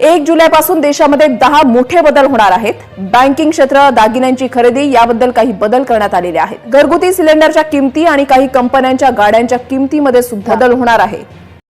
एक जुलैपासून देशामध्ये दहा मोठे बदल होणार आहेत. बँकिंग क्षेत्र दागिन्यांची खरेदी याबद्दल काही बदल करण्यात आलेले आहेत. घरगुती सिलेंडरच्या किमती आणि काही कंपन्यांच्या गाड्यांच्या किमतीमध्ये सुद्धा बदल होणार आहे.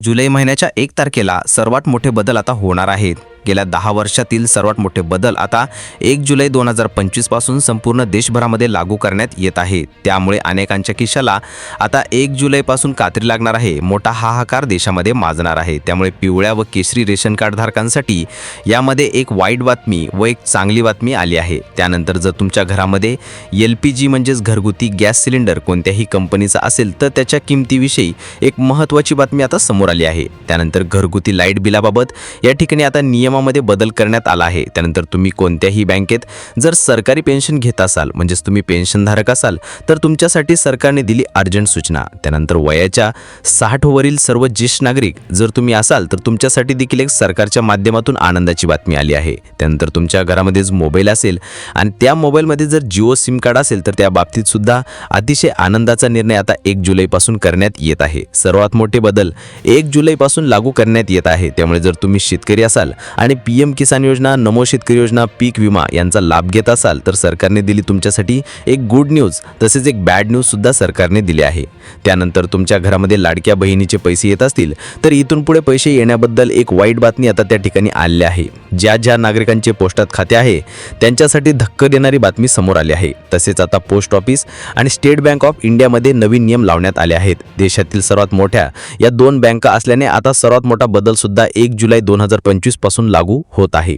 जुलै महिन्याच्या एक तारखेला सर्वात मोठे बदल आता होणार आहेत. गेल्या दहा वर्षातील सर्वात मोठे बदल आता एक जुलै दोन हजार पंचवीसपासून संपूर्ण देशभरामध्ये लागू करण्यात येत आहे. त्यामुळे अनेकांच्या खिशाला आता एक जुलैपासून कात्री लागणार आहे. मोठा हाहाकार देशामध्ये माजणार आहे. त्यामुळे पिवळ्या व केशरी रेशन कार्ड धारकांसाठी यामध्ये एक वाईट बातमी व एक चांगली बातमी आली आहे. त्यानंतर जर तुमच्या घरामध्ये एल पी जी म्हणजेच घरगुती गॅस सिलेंडर कोणत्याही कंपनीचा असेल तर त्याच्या किमतीविषयी एक महत्त्वाची बातमी आता समोर आली आहे. त्यानंतर घरगुती लाइट बिलाबाबत या ठिकाणी आता नियमामध्ये बदल करण्यात आला आहे. त्यानंतर तुम्ही कोणत्याही बँकेत जर सरकारी पेन्शन घेत असाल म्हणजेच तुम्ही पेन्शनधारक असाल तर तुमच्यासाठी सरकारने दिली अर्जंट सूचना. त्यानंतर वयाच्या साठवरील सर्व ज्येष्ठ नागरिक जर तुम्ही असाल तर तुमच्यासाठी देखील एक सरकारच्या माध्यमातून आनंदाची बातमी आली आहे. त्यानंतर तुमच्या घरामध्ये जो मोबाईल असेल आणि त्या मोबाईलमध्ये जर जिओ सिम कार्ड असेल तर त्या बाबतीत सुद्धा अतिशय आनंदाचा निर्णय आता एक जुलैपासून करण्यात येत आहे. सर्वात मोठे बदल एक जुलैपासून लागू करण्यात येत आहे. त्यामुळे जर तुम्ही शेतकरी असाल आणि आणि पी एम किसान योजना नमो शेतकरी योजना पीक विमा यांचा लाभ घेत असाल तर सरकारने दिली तुमच्यासाठी एक गुड न्यूज तसेच एक बॅड न्यूजसुद्धा सरकारने दिली आहे. त्यानंतर तुमच्या घरामध्ये लाडक्या बहिणीचे पैसे येत असतील तर इथून पुढे पैसे येण्याबद्दल एक वाईट बातमी आता त्या ठिकाणी आली आहे. ज्या ज्या नागरिकांचे पोस्टात खाते आहे त्यांच्यासाठी धक्क देणारी बातमी समोर आली आहे. तसेच आता पोस्ट ऑफिस आणि स्टेट बँक ऑफ इंडियामध्ये नवीन नियम लावण्यात आले आहेत. देशातील सर्वात मोठ्या या दोन बँका असल्याने आता सर्वात मोठा बदलसुद्धा एक जुलै दोन हजार पंचवीसपासून लागू होत आहे.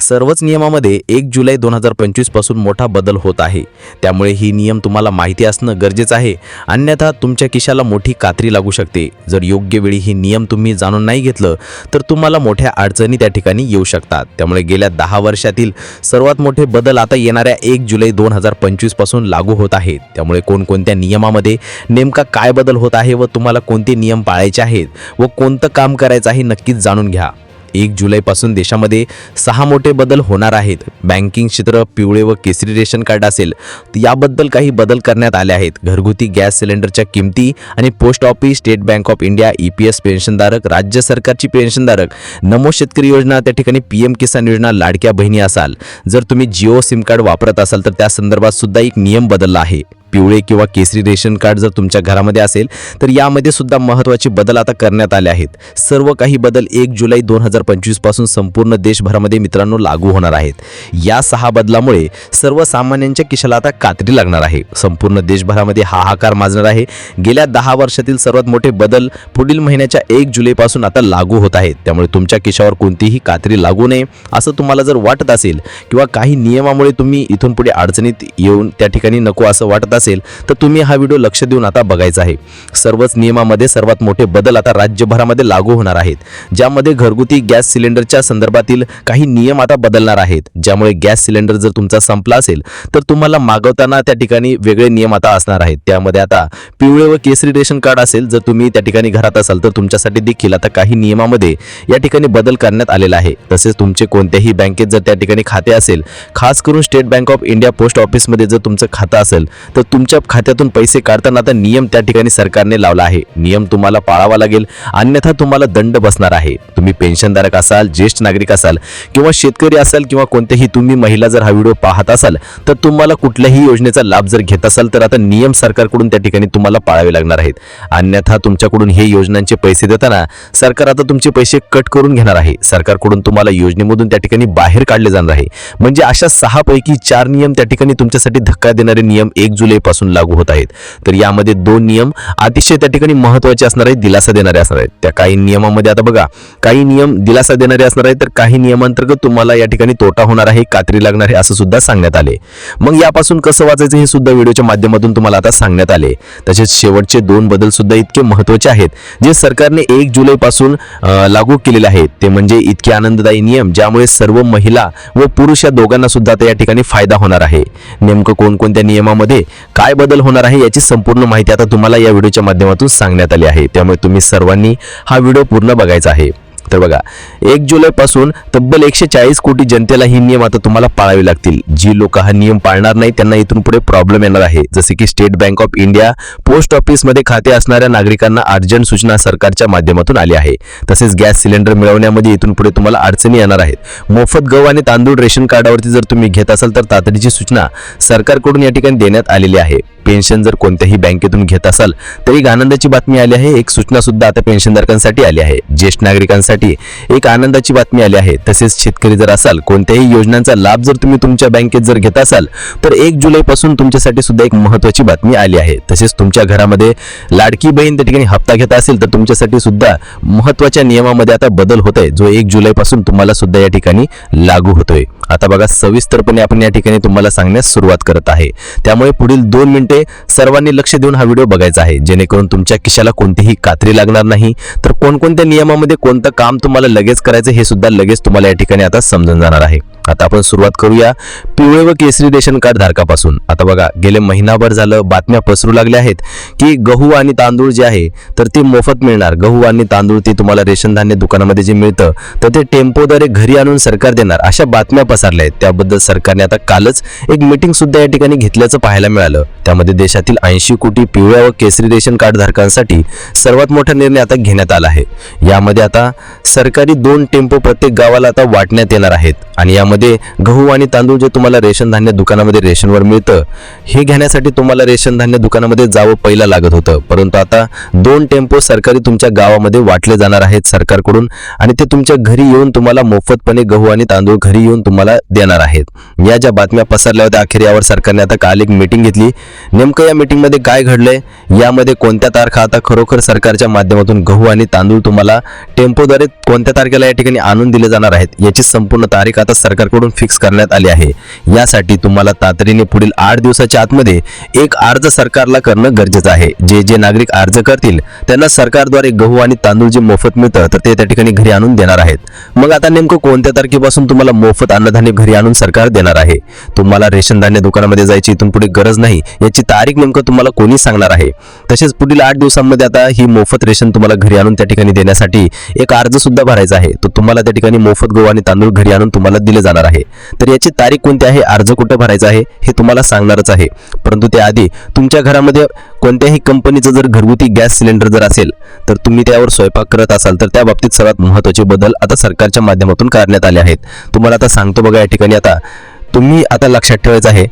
सर्वच नियमामध्ये एक जुलै दोन हजार पंचवीसपासून मोठा बदल होत आहे. त्यामुळे ही नियम तुम्हाला माहिती असणं गरजेचं आहे. अन्यथा तुमच्या खिशाला मोठी कात्री लागू शकते. जर योग्य वेळी ही नियम तुम्ही जाणून नाही घेतलं तर तुम्हाला मोठ्या अडचणी त्या ठिकाणी येऊ शकतात. त्यामुळे गेल्या दहा वर्षातील सर्वात मोठे बदल आता येणाऱ्या एक जुलै दोन हजार पंचवीसपासून लागू होत आहेत. त्यामुळे कोणकोणत्या नियमामध्ये नेमका काय बदल होत आहे व तुम्हाला कोणते नियम पाळायचे आहेत व कोणतं काम करायचं आहे नक्कीच जाणून घ्या. एक जुलैपासून देशामध्ये सहा मोठे बदल होणार आहेत. बँकिंग क्षेत्र पिवळे व केसरी रेशन कार्ड असेल तर याबद्दल काही बदल करण्यात आले आहेत. घरगुती गॅस सिलेंडरच्या किमती आणि post office state bank of India E P S पेन्शनधारक राज्य सरकारची पेन्शनधारक नमो शेतकरी योजना त्या ठिकाणी पी एम किसान योजना लाडक्या बहिणी असाल. जर तुम्ही जिओ सिम कार्ड वापरत असाल तर त्या संदर्भात सुद्धा एक नियम बदलला आहे. पिवळे किंवा केसरी रेशन कार्ड जर तुमच्या घरामध्ये असेल तर यामध्ये सुद्धा महत्त्वाचे बदल आता करण्यात आले आहेत. सर्व काही बदल एक जुलै दोन हजार पंचवीसपासून संपूर्ण देशभरामध्ये मित्रांनो लागू होणार आहेत. या सहा बदलामुळे सर्वसामान्यांच्या किशाला आता कात्री लागणार आहे. संपूर्ण देशभरामध्ये हाहाकार माजणार आहे. गेल्या दहा वर्षातील सर्वात मोठे बदल पुढील महिन्याच्या एक जुलैपासून आता लागू होत आहेत. त्यामुळे तुमच्या किशावर कोणतीही कात्री लागू नये असं तुम्हाला जर वाटत असेल किंवा काही नियमामुळे तुम्ही इथून पुढे अडचणीत येऊन त्या ठिकाणी नको असं वाटत असेल असेल तर तुम्ही हा व्हिडिओ लक्ष देऊन आता बघायचा आहे. सर्वच नियमामध्ये सर्वात मोठे बदल आता राज्यभरामध्ये लागू होणार आहेत. ज्यामध्ये घरगुती गॅस सिलेंडरच्या संदर्भातील काही नियम आता बदलणार आहेत. ज्यामुळे गॅस सिलेंडर जर तुमचा संपला असेल तर तुम्हाला मागवताना त्या ठिकाणी वेगळे नियम आता असणार आहेत. त्यामध्ये आता पिवळे व केसरी रेशन कार्ड असेल जर तुम्ही त्या ठिकाणी घरात असाल तर तुमच्यासाठी देखील आता काही नियमामध्ये या ठिकाणी बदल करण्यात आलेला आहे. तसेच तुमचे कोणत्याही बँकेत जर त्या ठिकाणी खाते असेल खास करून state bank of India post ऑफिसमध्ये जर तुमचं खातं असेल तर तुमच्या खात्यातून पैसे काढताना आता नियम त्या ठिकाणी सरकारने लावला आहे. नियम तुम्हाला पाळावा लागेल अन्यथा तुम्हाला दंड बसणार आहे. तुम्ही पेन्शनधारक असाल ज्येष्ठ नागरिक असाल किंवा शेतकरी असाल किंवा कोणत्याही तुम्ही महिला जर हा व्हिडिओ पाहत असाल तर तुम्हाला कुठल्याही योजनेचा लाभ जर घेत असाल तर आता नियम सरकारकडून त्या ठिकाणी तुम्हाला पाळावे लागणार आहेत. अन्यथा तुमच्याकडून हे योजनांचे पैसे देताना सरकार आता तुमचे पैसे कट करून घेणार आहे. सरकारकडून तुम्हाला योजनेमधून त्या ठिकाणी बाहेर काढले जाणार आहे. म्हणजे अशा सहा पैकी चार नियम त्या ठिकाणी तुमच्यासाठी धक्का देणारे नियम एक जुलै जुलैपासून लागू होत आहेत. तर यामध्ये दोन नियम अतिशय त्या ठिकाणी महत्त्वाचे असणार आहेत दिलासा देणारे असणार आहेत. त्या काही नियमामध्ये आता बघा काही नियम दिलासा देणारे असणार आहेत तर काही नियमांतर्गत तुम्हाला या ठिकाणी तोटा होणार आहे कात्री लागणार आहे असं सुद्धा सांगण्यात आले. मग यापासून कसं वाचायचं हे सुद्धा व्हिडिओच्या माध्यमातून तुम्हाला आता सांगण्यात आले. तसेच शेवटचे दोन बदल सुद्धा इतके महत्त्वाचे आहेत जे सरकारने एक जुलैपासून लागू केलेले आहेत. ते म्हणजे इतके आनंददायी नियम ज्यामुळे सर्व महिला व पुरुष या दोघांना सुद्धा आता या ठिकाणी फायदा होणार आहे. नेमकं कोणकोणत्या नियमामध्ये काय बदल होणार आहे याची संपूर्ण माहिती आता तुम्हाला या व्हिडिओच्या माध्यमातून सांगण्यात आली आहे. त्यामुळे तुम्ही सर्वांनी हा व्हिडिओ पूर्ण बघायचा आहे. तर बघा एक जुलैपासून तब्बल एकशे चाळीस कोटी जनतेला ही नियम आता तुम्हाला पाळावे लागतील. जी लोक हा नियम पाळणार नाही त्यांना इथून पुढे प्रॉब्लेम येणार आहे. जसे की state bank of India post ऑफिसमध्ये खाते असणाऱ्या नागरिकांना अर्जंट सूचना सरकारच्या माध्यमातून आली आहे. तसेच गॅस सिलेंडर मिळवण्यामध्ये इथून पुढे तुम्हाला अडचणी येणार आहेत. मोफत गहू आणि तांदूळ रेशन कार्डावरती जर तुम्ही घेत असाल तर तातडीची सूचना सरकारकडून या ठिकाणी देण्यात आलेली आहे. पेन्शन जर कोणत्याही बँकेतून घेत असाल तरी एक आनंदाची बातमी आली आहे. एक सूचना सुद्धा आता पेन्शनधारकांसाठी आली आहे. ज्येष्ठ नागरिकांसाठी एक आनंदाची बातमी आली आहे. तसेच शेतकरी जर असाल कोणत्याही योजनांचा लाभ जर तुम्ही तुमच्या बँकेत जर घेत असाल तर एक जुलै पासून तुमच्यासाठी सुद्धा एक महत्वाची बातमी आली आहे. तसेच तुमच्या घरामध्ये लाडकी बहीण त्या ठिकाणी हप्ता घेत असेल तर तुमच्यासाठी सुद्धा महत्त्वाच्या नियमामध्ये आता बदल होतोय जो एक जुलै पासून तुम्हाला सुद्धा या ठिकाणी लागू होतोय. आता बघा सविस्तरपणे आपण या ठिकाणी तुम्हाला सांगण्यास सुरुवात करत आहे. त्यामुळे पुढील दोन मिनिटे सर्वांनी लक्ष देऊन हा व्हिडिओ बघायचा आहे. जेणेकरून तुमच्या खिशाला कोणतीही कात्री लागणार नाही. तर कोणकोणत्या नियमामध्ये कोणतं काम तुम्हाला लगेच करायचं हे सुद्धा लगेच तुम्हाला या ठिकाणी आता समजून जाणार आहे. आता आपण सुरुवात करूया. पिवळे व केसरी रेशन कार्ड धारकापासून. आता बघा गेले महिनाभर झालं बातम्या पसरू लागल्या आहेत की गहू आणि तांदूळ जे आहे तर ते मोफत मिळणार. गहू आणि तांदूळ ते तुम्हाला रेशन धान्य दुकानामध्ये जे मिळतं तर ते टेम्पोद्वारे घरी आणून सरकार देणार. अशा बातम्या पसरल्या आहेत. त्याबद्दल सरकारने आता कालच एक मीटिंग सुद्धा या ठिकाणी घेतल्याचं पाहायला मिळालं. त्यामध्ये देशातील ऐंशी कोटी पिवळ्या व केसरी रेशन कार्ड धारकांसाठी सर्वात मोठा निर्णय आता घेण्यात आला आहे. यामध्ये आता सरकारी दोन टेम्पो प्रत्येक गावाला आता वाटण्यात येणार आहेत. आणि यामध्ये गहू आणि तांदूळ जे तुम्हाला रेशन धान्य दुकानामध्ये रेशनवर मिळतं हे घेण्यासाठी तुम्हाला रेशन धान्य दुकानामध्ये जावं पहिला लागत होतं. परंतु आता दोन टेम्पो सरकारी तुमच्या गावामध्ये वाटले जाणार आहेत सरकारकडून आणि ते तुमच्या घरी येऊन तुम्हाला मोफतपणे गहू आणि तांदूळ घरी येऊन तुम्हाला देणार आहेत. या ज्या बातम्या पसरल्या होत्या अखेर यावर सरकारने आता काल एक मीटिंग घेतली. नेमकं या मीटिंगमध्ये काय घडलंय? यामध्ये कोणत्या तारखा? आता खरोखर सरकारच्या माध्यमातून गहू आणि तांदूळ तुम्हाला टेम्पोद्वारे कोणत्या तारखेला या ठिकाणी आणून दिले जाणार आहेत याची संपूर्ण तारीख आता सरकार सरकारकडून फिक्स करण्यात आली आहे. यासाठी तुम्हाला तातडीने पुढील आठ दिवसाच्या आतमध्ये एक अर्ज सरकारला करणं गरजेचं आहे. जे जे नागरिक अर्ज करतील त्यांना सरकारद्वारे गहू आणि तांदूळ जे मोफत मिळतं तर ते त्या ठिकाणी घरी आणून देणार आहेत. मग आता नेमकं कोणत्या तारखेपासून तुम्हाला मोफत अन्नधान्य घरी आणून सरकार देणार आहे? तुम्हाला रेशन धान्य दुकानामध्ये जायची इथून पुढे गरज नाही याची तारीख नेमकं तुम्हाला कोणी सांगणार आहे? तसेच पुढील आठ दिवसांमध्ये आता ही मोफत रेशन तुम्हाला घरी आणून त्या ठिकाणी देण्यासाठी एक अर्ज सुद्धा भरायचा आहे. तो तुम्हाला त्या ठिकाणी मोफत गहू आणि तांदूळ घरी आणून तुम्हाला दिले जाणार आहे. तर याची तारीख कोणती आहे? अर्ज कुठं भरायचा आहे? हे तुम्हाला सांगणारच आहे. परंतु त्याआधी तुमच्या घरामध्ये कोणत्याही कंपनीचं जर घरगुती गॅस सिलेंडर जर असेल तर तुम्ही त्यावर स्वयंपाक करत असाल तर त्या बाबतीत सर्वात महत्त्वाचे बदल आता सरकारच्या माध्यमातून करण्यात आले आहेत. तुम्हाला आता सांगतो बघा या ठिकाणी आता तुम्ही आता लक्षात ठेवायचं आहे.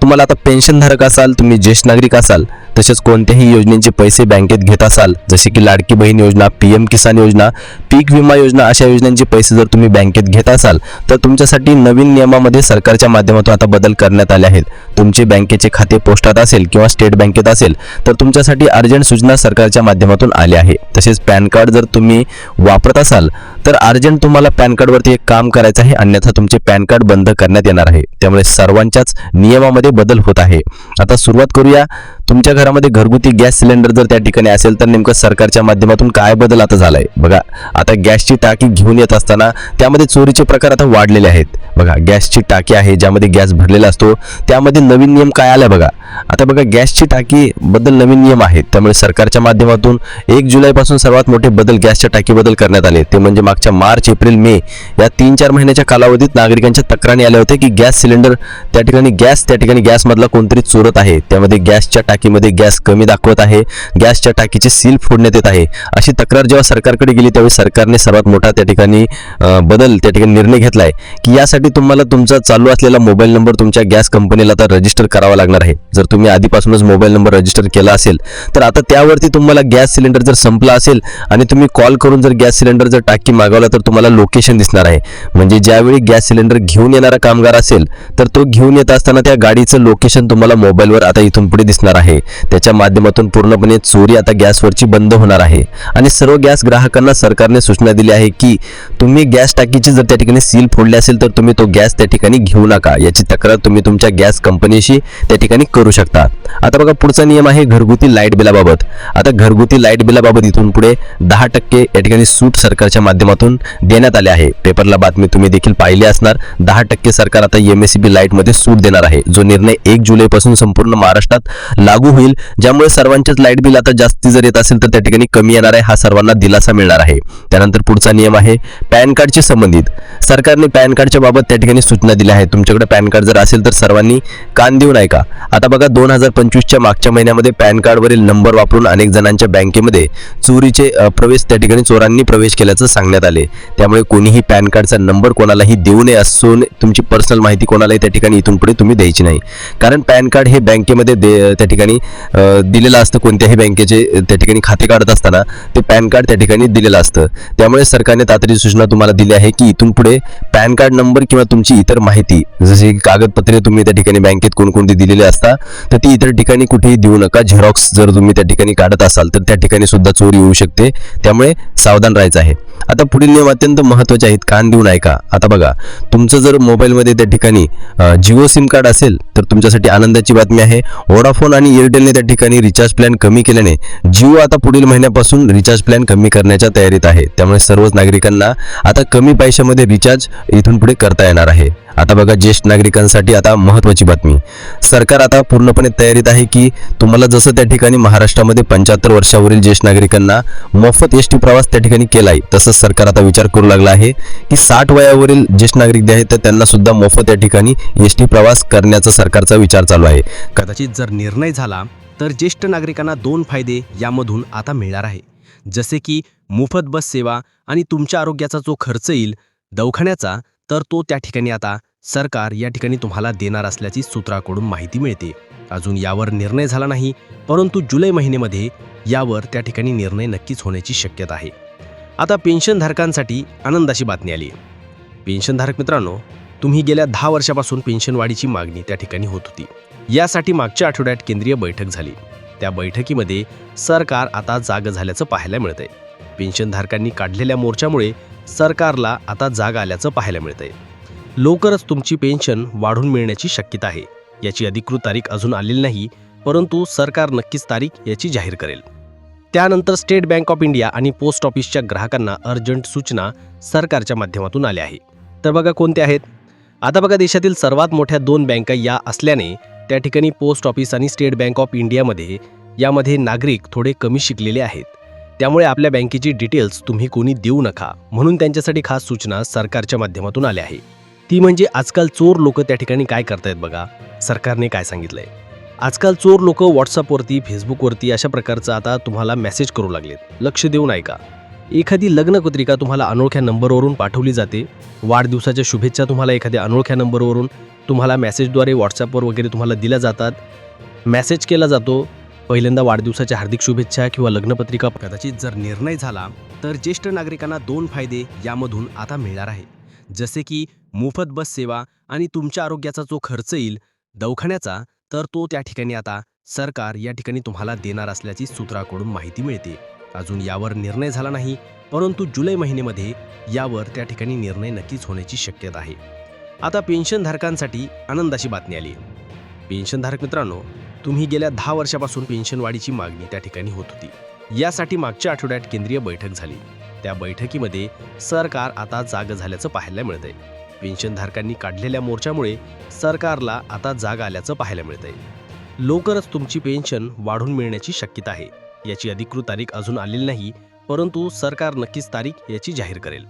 तुम्हाला आता पेन्शनधारक असाल तुम्ही ज्येष्ठ नागरिक असाल तसेच कोणत्याही योजनेचे पैसे बँकेत घेत असाल जसे की लाडकी बहीण योजना पी एम किसान योजना पीक विमा योजना अशा योजनांचे पैसे जर तुम्ही बँकेत घेत असाल तर तुमच्यासाठी नवीन नियमामध्ये सरकारच्या माध्यमातून आता बदल करण्यात आले आहेत. तुमचे बँकेचे खाते पोस्टात असेल किंवा स्टेट बँकेत असेल तर तुमच्यासाठी अर्जंट सूचना सरकारच्या माध्यमातून आली आहे तसेच पॅन कार्ड जर तुम्ही वापरत असाल तर अर्जंट तुम्हाला पॅन कार्डवरती एक काम करायचं आहे अन्यथा तुमचे पॅन कार्ड बंद करण्यात येणार आहे. त्यामुळे सर्वांच्याच नियमामध्ये बदल होत आहे. आता सुरुवात करूया तुमच्या घरामध्ये घरगुती गॅस सिलेंडर जर त्या ठिकाणी असेल तर नेमकं सरकारच्या माध्यमातून काय बदल आता झालाय? बघा आता गॅसची टाकी घेऊन येत असताना त्यामध्ये चोरीचे प्रकार आता वाढलेले आहेत. बघा गॅसची टाकी आहे ज्यामध्ये गॅस भरलेला असतो. त्यामध्ये नवीन नियम काय आला बघा? आता बघा गॅसची टाकी बद्दल नवीन नियम आहेत. त्यामुळे सरकारच्या माध्यमातून एक जुलैपासून सर्वात मोठे बदल गॅसच्या टाकीबद्दल करण्यात आले. ते म्हणजे मागच्या मार्च एप्रिल मे या तीन चार महिन्याच्या कालावधीत नागरिकांच्या तक्रारी आल्या होत्या की गॅस सिलेंडर त्या ठिकाणी गॅस त्या ठिकाणी गॅसमधला कोणतरी चोरत आहे. त्यामध्ये गॅसच्या टाकीमध्ये गॅस कमी दाखवत आहे. गॅसच्या टाकीचे सील फोडण्यात येत आहे. अशी तक्रार जेव्हा सरकारकडे गेली त्यावेळी सरकारने सर्वात मोठा त्या ठिकाणी बदल त्या ठिकाणी निर्णय घेतला आहे की यासाठी तुम्हाला तुमचा चालू असलेला मोबाईल नंबर तुमच्या गॅस कंपनीला आता रजिस्टर करावा लागणार आहे. जर तुम्ही आधीपासूनच मोबाईल नंबर रजिस्टर केला असेल तर आता त्यावरती तुम्हाला गॅस सिलेंडर जर संपला असेल आणि तुम्ही कॉल करून जर गॅस सिलेंडर जर टाकी मागवला तर तुम्हाला लोकेशन दिसणार आहे. म्हणजे ज्यावेळी गॅस सिलेंडर घेऊन येणारा कामगार असेल तर तो घेऊन येत असताना त्या गाडीचं लोकेशन तुम्हाला मोबाईलवर आता इथून पुढे दिसणार आहे. त्याच्या माध्यमातून पूर्णपणे चोरी आता गॅसवरची बंद होणार आहे. आणि सर्व गॅस ग्राहकांना सरकारने सूचना दिली आहे की तुम्ही गॅस टाकीची जर त्या ठिकाणी सील फोडली असेल तर तुम्ही तो गॅस त्या ठिकाणी घेऊ नका. याची तक्रार तुम्ही तुमच्या गॅस कंपनीशी त्या ठिकाणी करू शकता. आता बघा पुढचा नियम आहे घरगुती लाइट बिलाबाबत. आता घरगुती लाइट बिलाबाबत इथून पुढे दहा टक्के या ठिकाणी सूट सरकारच्या माध्यमातून देण्यात आले आहे. पेपरला बातमी तुम्ही देखील पाहिली असणार. दहा टक्के सरकार आता एम एस सी बी लाईटमध्ये सूट देणार आहे. जो निर्णय एक जुलैपासून संपूर्ण महाराष्ट्रात लागू होईल ज्यामुळे सर्वांचेच लाइट बिल आता जास्ती जर येत असेल तर त्या ठिकाणी कमी येणार आहे हा सर्वांना दिलासा मिळणार आहे. त्यानंतर पुढचा नियम आहे पॅन कार्डशी संबंधित. सरकारने पॅन कार्डच्या बाबत त्या ठिकाणी सूचना दिल्या आहेत. तुमच्याकडे पॅन कार्ड जर असेल तर सर्वांनी कान देऊ नये का आता बघा दोन हजार पंचवीसच्या मागच्या महिन्यामध्ये पॅन कार्डवरील नंबर वापरून अनेक जणांच्या बँकेमध्ये चोरीचे प्रवेश त्या ठिकाणी चोरांनी प्रवेश केल्याचं सांगण्यात आले. त्यामुळे कोणीही पॅन कार्डचा नंबर कोणालाही देऊ नये असून तुमची पर्सनल माहिती कोणालाही त्या ठिकाणी इथून पुढे तुम्ही द्यायची नाही. कारण पॅन कार्ड हे बँकेमध्ये दे त्या ठिकाणी ठिकाणी दिलेलं असतं कोणत्याही बँकेचे त्या ठिकाणी खाते काढत असताना ते पॅन कार्ड त्या ठिकाणी दिलेलं असतं. त्यामुळे सरकारने तातडीची सूचना तुम्हाला दिली आहे की इथून पुढे पॅन कार्ड नंबर किंवा तुमची इतर माहिती जशी की कागदपत्रे तुम्ही त्या ठिकाणी बँकेत कोणकोणती दिलेली असता तर ती इतर ठिकाणी कुठेही देऊ नका. झेरॉक्स जर तुम्ही त्या ठिकाणी काढत असाल तर त्या ठिकाणी सुद्धा चोरी होऊ शकते. त्यामुळे सावधान राहायचं आहे. आता पुढील नियम अत्यंत महत्त्वाचे आहेत. कान देऊन ऐका. आता बघा तुमचं जर मोबाईलमध्ये त्या ठिकाणी जिओ सिम कार्ड असेल तर तुमच्यासाठी आनंदाची बातमी आहे. वोडाफोन आणि एअरटेलने त्या ठिकाणी रिचार्ज प्लॅन कमी केल्याने जिओ आता पुढील महिन्यापासून रिचार्ज प्लॅन कमी करण्याच्या तयारीत आहे. त्यामुळे सर्वच नागरिकांना आता कमी पैशामध्ये रिचार्ज इथून पुढे करता येणार आहे. आता बघा ज्येष्ठ नागरिकांसाठी आता महत्त्वाची बातमी. सरकार आता पूर्णपणे तयारीत आहे की तुम्हाला जसं त्या ठिकाणी महाराष्ट्रामध्ये पंच्याहत्तर वर्षावरील ज्येष्ठ नागरिकांना मोफत एस टी प्रवास त्या ठिकाणी केला आहे तसंच सरकार आता विचार करू लागला आहे की साठ वयावरील ज्येष्ठ नागरिक जे आहेत तर त्यांना सुद्धा मोफत या ठिकाणी एस टी प्रवास करण्याचा सरकारचा विचार चालू आहे. कदाचित जर निर्णय झाला तर ज्येष्ठ नागरिकांना दोन फायदे यामधून आता मिळणार आहे. जसे की मोफत बस सेवा आणि तुमच्या आरोग्याचा जो खर्च येईल दवाखान्याचा तर तो त्या ठिकाणी आता सरकार या ठिकाणी तुम्हाला देणार असल्याची सूत्राकडून माहिती मिळते. अजून यावर निर्णय झाला नाही परंतु जुलै महिन्यामध्ये यावर त्या ठिकाणी निर्णय नक्कीच होण्याची शक्यता आहे. आता पेन्शनधारकांसाठी आनंदाची बातमी आली. पेन्शनधारक मित्रांनो तुम्ही गेल्या दहा वर्षापासून पेन्शनवाढीची मागणी त्या ठिकाणी होत होती. यासाठी मागच्या आठवड्यात केंद्रीय बैठक झाली. त्या बैठकीमध्ये सरकार आता जाग झाल्याचं पाहायला मिळतंय. पेन्शनधारकांनी काढलेल्या मोर्चामुळे सरकारला आता जाग आल्याचं पाहायला मिळतंय. लवकरच तुमची पेन्शन वाढून मिळण्याची शक्यता आहे. याची अधिकृत तारीख अजून आलेली नाही परंतु सरकार नक्कीच तारीख याची जाहीर करेल. त्यानंतर स्टेट बँक ऑफ इंडिया आणि पोस्ट ऑफिसच्या ग्राहकांना अर्जंट सूचना सरकारच्या माध्यमातून आल्या आहे. तर बघा कोणत्या आहेत. आता बघा देशातील सर्वात मोठ्या दोन बँका या असल्याने त्या ठिकाणी पोस्ट ऑफिस आणि स्टेट बँक ऑफ इंडियामध्ये यामध्ये नागरिक थोडे कमी शिकलेले आहेत. त्यामुळे आपल्या बँकेची डिटेल्स तुम्ही कोणी देऊ नका म्हणून त्यांच्यासाठी खास सूचना सरकारच्या माध्यमातून आल्या आहे. ती म्हणजे आजकाल चोर लोक त्या ठिकाणी काय करतायत बघा? सरकारने काय सांगितलंय? आजकाल चोर लोक व्हॉट्सअपवरती फेसबुकवरती अशा प्रकारचं आता तुम्हाला मेसेज करू लागलेत. लक्ष देऊ ऐका एखादी लग्नपत्रिका तुम्हाला अनोळख्या नंबरवरून पाठवली जाते. वाढदिवसाच्या शुभेच्छा तुम्हाला एखाद्या अनोळख्या नंबरवरून तुम्हाला मेसेजद्वारे व्हॉट्सअपवर वगैरे तुम्हाला दिल्या जातात. मेसेज केला जातो. पहिल्यांदा वाढदिवसाच्या हार्दिक शुभेच्छा किंवा लग्नपत्रिका कदाचित जर निर्णय झाला तर ज्येष्ठ नागरिकांना दोन फायदे यामधून आता मिळणार आहे जसे की मोफत बस सेवा आणि तुमच्या आरोग्याचा जो खर्च येईल दवाखान्याचा तर तो त्या ठिकाणी आता सरकार या ठिकाणी तुम्हाला देणार असल्याची सूत्राकडून माहिती मिळते. अजून यावर निर्णय झाला नाही परंतु जुलै महिन्यामध्ये यावर त्या ठिकाणी निर्णय नक्कीच होण्याची शक्यता आहे. आता पेन्शनधारकांसाठी आनंदाची बातमी आली. पेन्शनधारक मित्रांनो तुम्ही गेल्या दहा वर्षापासून पेन्शनवाढीची मागणी त्या ठिकाणी होत होती. यासाठी मागच्या आठवड्यात केंद्रीय बैठक झाली. त्या बैठकीमध्ये सरकार आता जाग झाल्याचं पाहायला मिळतंय. पेन्शनधारकांनी काढलेल्या मोर्चामुळे सरकारला आता जाग आल्याचं पाहायला मिळतंय. लवकरच तुमची पेन्शन वाढून मिळण्याची शक्यता आहे. याची अधिकृत तारीख अजून आलेली नाही परंतु सरकार नक्कीच तारीख याची जाहीर करेल.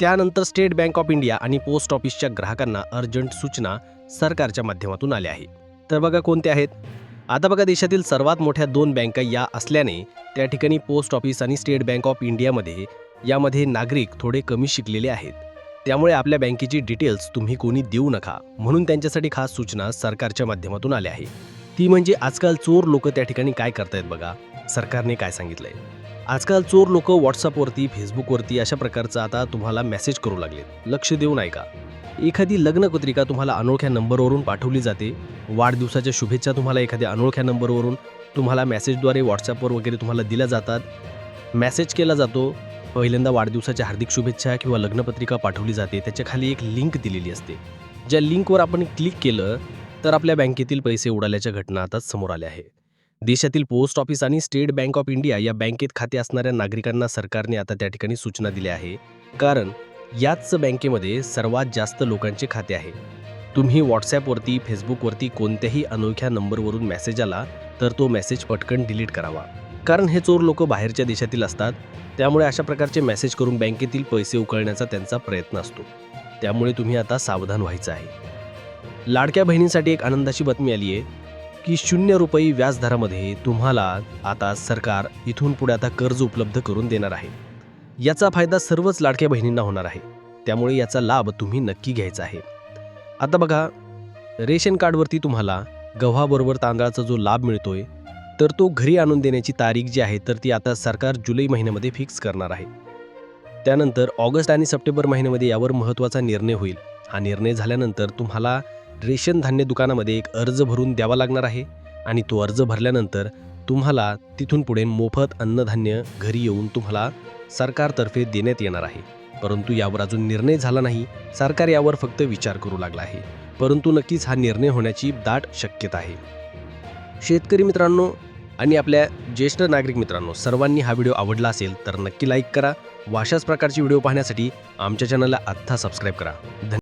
त्यानंतर स्टेट बँक ऑफ इंडिया आणि पोस्ट ऑफिसच्या ग्राहकांना अर्जंट सूचना सरकारच्या माध्यमातून आल्या आहे तर बघा कोणते आहेत. आता बघा देशातील सर्वात मोठ्या दोन बँका या असल्याने त्या ठिकाणी पोस्ट ऑफिस आणि स्टेट बँक ऑफ इंडियामध्ये यामध्ये नागरिक थोडे कमी शिकलेले आहेत. त्यामुळे आपल्या बँकेची डिटेल्स तुम्ही कोणी देऊ नका म्हणून त्यांच्यासाठी खास सूचना सरकारच्या माध्यमातून आल्या आहे ती म्हणजे आजकाल चोर लोक त्या ठिकाणी काय करतायत बघा सरकारने काय सांगितलंय. आजकाल चोर लोक व्हॉट्सअपवरती फेसबुकवरती अशा प्रकारचं आता तुम्हाला मेसेज करू लागलेत. लक्ष देऊ ऐका एखादी लग्नपत्रिका तुम्हाला अनोळख्या नंबरवरून पाठवली जाते. वाढदिवसाच्या शुभेच्छा तुम्हाला एखाद्या अनोळख्या नंबरवरून तुम्हाला मेसेजद्वारे व्हॉट्सअपवर वगैरे तुम्हाला दिल्या जातात. मेसेज केला जातो पहिल्यांदा वाढदिवसाच्या हार्दिक शुभेच्छा किंवा लग्नपत्रिका पाठवली जाते. त्याच्याखाली एक लिंक दिलेली असते. ज्या लिंकवर आपण क्लिक केलं तर आपल्या बँकेतील पैसे उडाल्याच्या घटना आता समोर आल्या आहे देशातील पोस्ट ऑफिस आणि स्टेट बँक ऑफ इंडिया या बँकेत खाते असणाऱ्या नागरिकांना सरकारने आता त्या ठिकाणी सूचना दिल्या आहे. कारण याच बँकेमध्ये सर्वात जास्त लोकांचे खाते आहे. तुम्ही व्हॉट्सॲपवरती फेसबुकवरती कोणत्याही अनोख्या नंबरवरून मेसेज आला तर तो मेसेज पटकन डिलीट करावा. कारण हे चोर लोक बाहेरच्या देशातील असतात त्यामुळे अशा प्रकारचे मेसेज करून बँकेतील पैसे उकळण्याचा त्यांचा प्रयत्न असतो. त्यामुळे तुम्ही आता सावधान व्हायचं आहे. लाडक्या बहिणींसाठी एक आनंदाची बातमी आली आहे की शून्य रुपये व्याजदरामध्ये तुम्हाला आता सरकार इथून पुढे आता कर्ज उपलब्ध करून देणार आहे. याचा फायदा सर्वच लाडक्या बहिणींना होणार आहे. त्यामुळे याचा लाभ तुम्ही नक्की घ्यायचा आहे. आता बघा रेशन कार्डवरती तुम्हाला गव्हाबरोबर तांदळाचा जो लाभ मिळतोय तर तो घरी आणून देण्याची तारीख जी आहे तर ती आता सरकार जुलै महिन्यामध्ये फिक्स करणार आहे. त्यानंतर ऑगस्ट आणि सप्टेंबर महिन्यामध्ये यावर महत्त्वाचा निर्णय होईल. हा निर्णय झाल्यानंतर तुम्हाला रेशन धान्य दुकानामध्ये एक अर्ज भरून द्यावा लागणार आहे आणि तो अर्ज भरल्यानंतर तुम्हाला तिथून पुढे मोफत अन्नधान्य घरी येऊन तुम्हाला सरकारतर्फे देण्यात येणार आहे. परंतु यावर अजून निर्णय झाला नाही. सरकार यावर फक्त विचार करू लागला आहे. परंतु नक्कीच हा निर्णय होण्याची दाट शक्यता आहे. शेतकरी मित्रांनो आणि आपल्या ज्येष्ठ नागरिक मित्रांनो सर्वांनी हा व्हिडिओ आवडला असेल तर नक्की लाईक करा व अशाच प्रकारचे व्हिडिओ पाहण्यासाठी आमच्या चॅनलला आत्ता सबस्क्राईब करा. धन्यवाद.